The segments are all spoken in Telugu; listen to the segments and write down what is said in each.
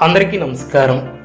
అందరికీ నమస్కారం.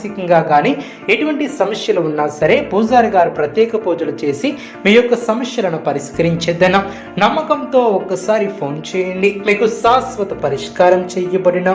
మానసికంగా కానీ ఎటువంటి సమస్యలు ఉన్నా సరే పూజారి గారు ప్రత్యేక పూజలు చేసి మీ యొక్క సమస్యలను పరిష్కరించేద్దన నమ్మకంతో ఒక్కసారి ఫోన్ చేయండి. మీకు శాశ్వత పరిష్కారం చేయబడిన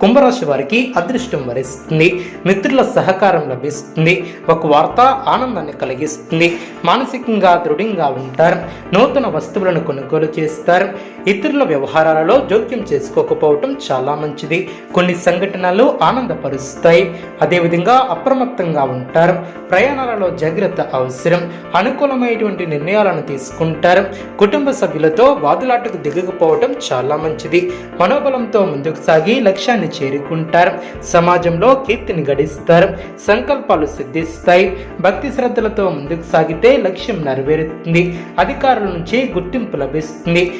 కుంభరాశి వారికి అదృష్టం వరిస్తుంది. మిత్రుల సహకారం లభిస్తుంది. ఒక వార్త ఆనందాన్ని కలిగిస్తుంది. మానసికంగా దృఢంగా ఉంటారు. నూతన వస్తువులను కొనుగోలు చేస్తారు. ఇతరుల వ్యవహారాలలో జోక్యం చేసుకోకపోవటం చాలా మంచిది. కొన్ని సంఘటనలు ఆనందపరుస్తాయి. అదేవిధంగా అప్రమత్తంగా ఉంటారు. ప్రయాణాలలో జాగ్రత్త అవసరం. అనుకూలమైనటువంటి నిర్ణయాలను తీసుకుంటారు. కుటుంబ సభ్యులతో వాదులాటకు దిగకపోవటం చాలా మంచిది. మనోబలంతో ముందుకు సాగి లక్ష్యాన్ని చేరుకుంటారు. సమాజంలో కీర్తిని గడిస్తారు. సంకల్పాలు సిద్ధిస్తాయి. భక్తి శ్రద్ధలతో ముందుకు సాగితే లక్ష్యం నెరవేరుతుంది. అధికారుల నుంచి గుర్తింపు లభిస్తుంది.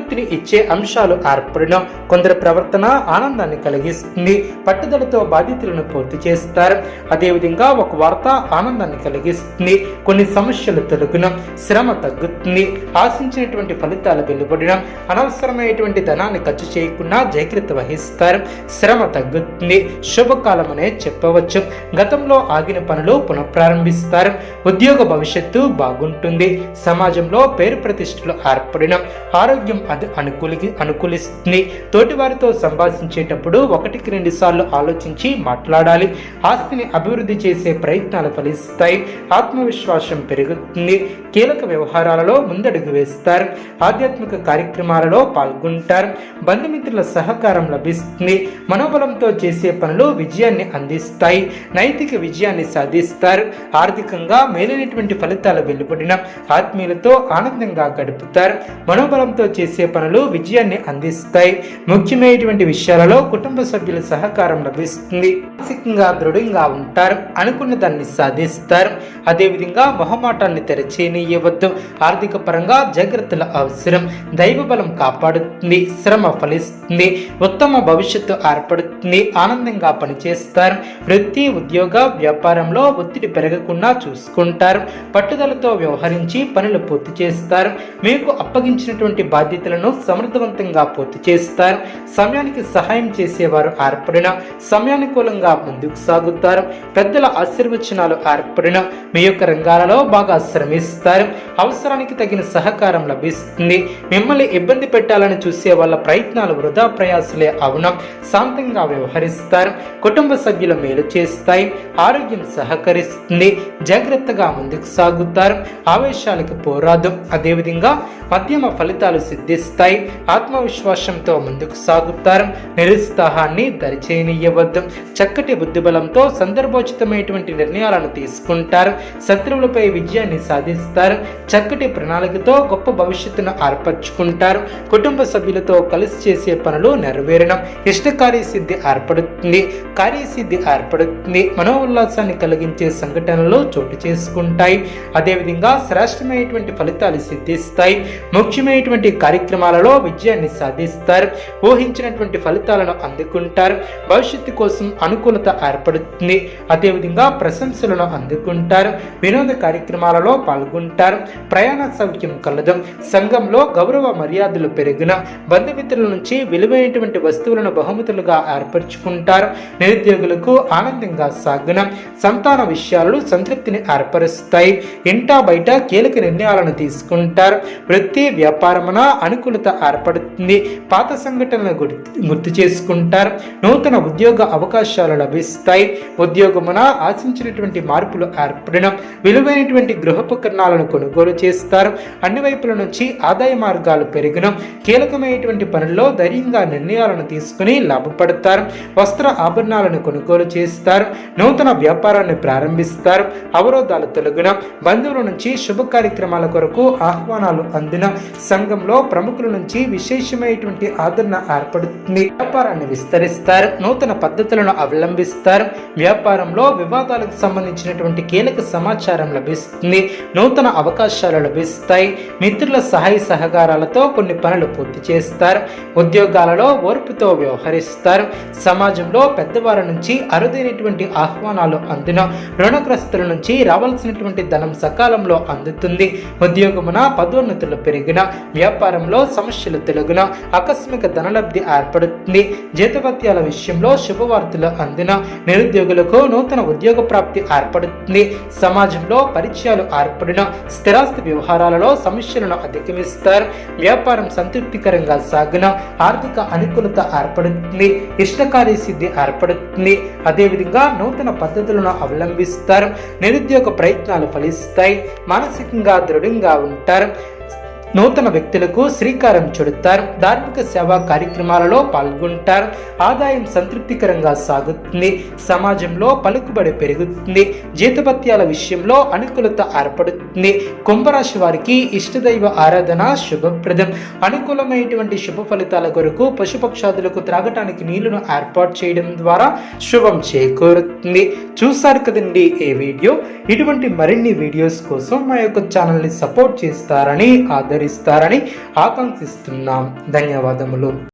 సంతృప్తిని ఇచ్చే అంశాలు ఏర్పడడం కొందరి ప్రవర్తన ఆనందాన్ని కలిగిస్తుంది. పట్టుదలతో బాధ్యతలను పూర్తి చేస్తారు. అదేవిధంగా ఒక వార్త ఆనందాన్ని కలిగిస్తుంది. కొన్ని సమస్యలు తొలగిన శ్రమ తగ్గుతుంది. ఆశించినటువంటి ఫలితాలు వెలువడడం అనవసరమైనటువంటి ధనాన్ని ఖర్చు చేయకుండా జాగ్రత్త వహిస్తారు. శ్రమ తగ్గుతుంది. శుభకాలం అనే చెప్పవచ్చు. గతంలో ఆగిన పనులు పునఃప్రారంభిస్తారు. ఉద్యోగ భవిష్యత్తు బాగుంటుంది. సమాజంలో పేరు ప్రతిష్టలు ఏర్పడిన ఆరోగ్యం అది అనుకూలి అనుకూలిస్తుంది. తోటివారితో సంభాషించేటప్పుడు ఒకటికి రెండు సార్లు ఆలోచించి మాట్లాడాలి. ఆస్తిని అభివృద్ధి చేసే ప్రయత్నాలు ఫలిస్తాయి. ఆత్మవిశ్వాసం పెరుగుతుంది. కీలక వ్యవహారాలలో ముందడుగు వేస్తారు. ఆధ్యాత్మిక కార్యక్రమాలలో పాల్గొంటారు. బంధుమిత్రుల సహకారం లభిస్తుంది. మనోబలంతో చేసే పనులు విజయాన్ని అందిస్తాయి. నైతిక విజయాన్ని సాధిస్తారు. ఆర్థికంగా మేలైనటువంటి ఫలితాలు వెలువడిన ఆత్మీయులతో ఆనందంగా గడుపుతారు. మనోబలంతో చేసే పనులు విజయాన్ని అందిస్తాయి. ముఖ్యమైనటువంటి విషయాలలో కుటుంబ సభ్యుల సహకారం లభిస్తుంది. మానసికంగా దృఢంగా ఉంటారు. అనుకున్న దాన్ని సాధిస్తారు. అదేవిధంగా మొహమాటాన్ని తెరచేయనియవద్దు ఆర్థిక పరంగా జాగ్రత్తల అవసరం. దైవ బలం కాపాడుతుంది. శ్రమ ఫలిస్తుంది. ఉత్తమ భవిష్యత్తు ఏర్పడుతుంది. ఆనందంగా పనిచేస్తారు. వృత్తి ఉద్యోగ వ్యాపారంలో ఒత్తిడి పెరగకుండా చూసుకుంటారు. పట్టుదలతో వ్యవహరించి పనులు పూర్తి చేస్తారు. మీకు అప్పగించినటువంటి బాధ్యతలను సమర్థవంతంగా పూర్తి చేస్తారు. సమయానికి సహాయం చేసేవారు ఏర్పడిన సమయానుకూలంగా ముందుకు సాగుతారు. పెద్దల ఆశీర్వచనాలు ఏర్పడిన మీ యొక్క రంగాలలో బాగా శ్రమిస్తారు అవసరానికి తగిన సహకారం లభిస్తుంది. మిమ్మల్ని ఇబ్బంది పెట్టాలని చూసే వాళ్ళ ప్రయత్నాలు వృధా ప్రయాసలే అవునా? శాంతంగా వ్యవహరిస్తారు. కుటుంబ సభ్యుల మేలు చేస్తాయి. ఆరోగ్యం సహకరిస్తుంది. జాగ్రత్తగా ముందుకు సాగుతారు. ఆవేశాలకు పోరాదు. అదేవిధంగా మధ్యమ ఫలితాలు సిద్ధిస్తాయి. ఆత్మవిశ్వాసంతో ముందుకు సాగుతారు. నిరుత్సాహాన్ని దరిచేయనియవద్దు చక్కటి బుద్ధిబలంతో సందర్భోచితమైనటువంటి నిర్ణయాలను తీసుకుంటారు. శత్రువులపై విజయాన్ని సాధిస్తారు. చక్కటి ప్రణాళికతో గొప్ప భవిష్యత్తును ఏర్పరచుకుంటారు. కుటుంబ సభ్యులతో కలిసి చేసే పనులు నెరవేరడం ఇష్టకార్య సిద్ధి ఏర్పడుతుంది కార్యసిద్ధి ఏర్పడుతుంది మనోల్లాసాన్ని కలిగించే సంఘటనలు చోటు చేసుకుంటాయి. అదేవిధంగా శ్రేష్టమైనటువంటి ఫలితాలు సిద్ధిస్తాయి. ముఖ్యమైనటువంటి కార్యక్రమాలలో విజయాన్ని సాధిస్తారు. ఊహించినటువంటి ఫలితాలను అందుకుంటారు. భవిష్యత్తు కోసం అనుకూలత ఏర్పడుతుంది. అదేవిధంగా ప్రశంసలను అందుకుంటారు. వినోద కార్యక్రమాలలో పాల్గొంటారు. ప్రయాణ సౌఖ్యం కలదు. సంఘంలో గౌరవ మర్యాదలు పెరిగిన బంధుమిత్రుల నుంచి విలువైనటువంటి వస్తువులను బహుమతులుగా ఏర్పరచుకుంటారు. నిరుద్యోగులకు ఆనందంగా సాగున సంతాన విషయాలు సంతృప్తిని ఏర్పరుస్తాయి. ఇంటా బయట కీలక నిర్ణయాలను తీసుకుంటారు. వృత్తి వ్యాపారమున అనుకూలత ఏర్పడుతుంది. పాత సంఘటనలు గుర్తు గుర్తు చేసుకుంటారు. నూతన ఉద్యోగ అవకాశాలు లభిస్తాయి. ఉద్యోగమున ఆశించినటువంటి మార్పులు ఏర్పడడం విలువైనటువంటి గృహోపకరణాలను కొనుగోలు కొనుగోలు చేస్తారు. అన్ని వైపుల నుంచి ఆదాయ మార్గాలు పెరిగిన కీలకమైనటువంటి పనుల్లో ధైర్యంగా నిర్ణయాలను తీసుకుని లాభపడతారు. వస్త్ర ఆభరణాలను కొనుగోలు చేస్తారు. నూతన వ్యాపారాన్ని ప్రారంభిస్తారు. అవరోధాలు తొలగిన బంధువుల నుంచి శుభ కార్యక్రమాల కొరకు ఆహ్వానాలు అందిన సంఘంలో ప్రముఖుల నుంచి విశేషమైనటువంటి ఆదరణ ఏర్పడుతుంది. వ్యాపారాన్ని విస్తరిస్తారు. నూతన పద్ధతులను అవలంబిస్తారు. వ్యాపారంలో వివాదాలకు సంబంధించినటువంటి కీలక సమాచారం లభిస్తుంది. నూతన అవకాశం అవకాశాలు లభిస్తాయి. మిత్రుల సహాయ సహకారాలతో కొన్ని పనులు పూర్తి చేస్తారు. ఉద్యోగాలలో ఓర్పుతో వ్యవహరిస్తారు. సమాజంలో పెద్దవారి నుంచి అరుదైనటువంటి ఆహ్వానాలు అందిన. రుణగ్రస్తుల నుంచి రావాల్సినటువంటి ధనం సకాలంలో అందుతుంది. ఉద్యోగమున పదోన్నతులు పెరిగిన వ్యాపారంలో సమస్యలు తెలుగున. ఆకస్మిక ధనలబ్ధి ఏర్పడుతుంది. జీతభత్యాల విషయంలో శుభవార్తలు అందిన. నిరుద్యోగులకు నూతన ఉద్యోగ ప్రాప్తి ఏర్పడుతుంది. సమాజంలో పరిచయాలు ఏర్పడిన. స్థిర స్థిరాస్తి వ్యవహారాలలో సమస్యలను అధిగమిస్తారు. వ్యాపారం సంతృప్తికరంగా సాగిన ఆర్థిక అనుకూలత ఏర్పడుతుంది. ఇష్టకార్య సిద్ధి ఏర్పడుతుంది. అదేవిధంగా నూతన పద్ధతులను అవలంబిస్తారు. నిరుద్యోగ ప్రయత్నాలు ఫలిస్తాయి. మానసికంగా దృఢంగా ఉంటారు. నూతన వ్యక్తులకు శ్రీకారం చుడతారు. ధార్మిక సేవా కార్యక్రమాలలో పాల్గొంటారు. ఆదాయం సంతృప్తికరంగా సాగుతుంది. సమాజంలో పలుకుబడి పెరుగుతుంది. జీతభత్యాల విషయంలో అనుకూలత ఏర్పడుతుంది. కుంభరాశి వారికి ఇష్టదైవ ఆరాధన శుభప్రదం. అనుకూలమైనటువంటి శుభ ఫలితాల కొరకు పశుపక్షాదులకు త్రాగటానికి నీళ్ళను ఏర్పాటు చేయడం ద్వారా శుభం చేకూరుతుంది. చూసారు కదండి ఈ వీడియో? ఇటువంటి మరిన్ని వీడియోస్ కోసం మా యొక్క ఛానల్ని సపోర్ట్ చేస్తారని నెరవేరుస్తారని ఆకాంక్షిస్తున్నాం. ధన్యవాదములు.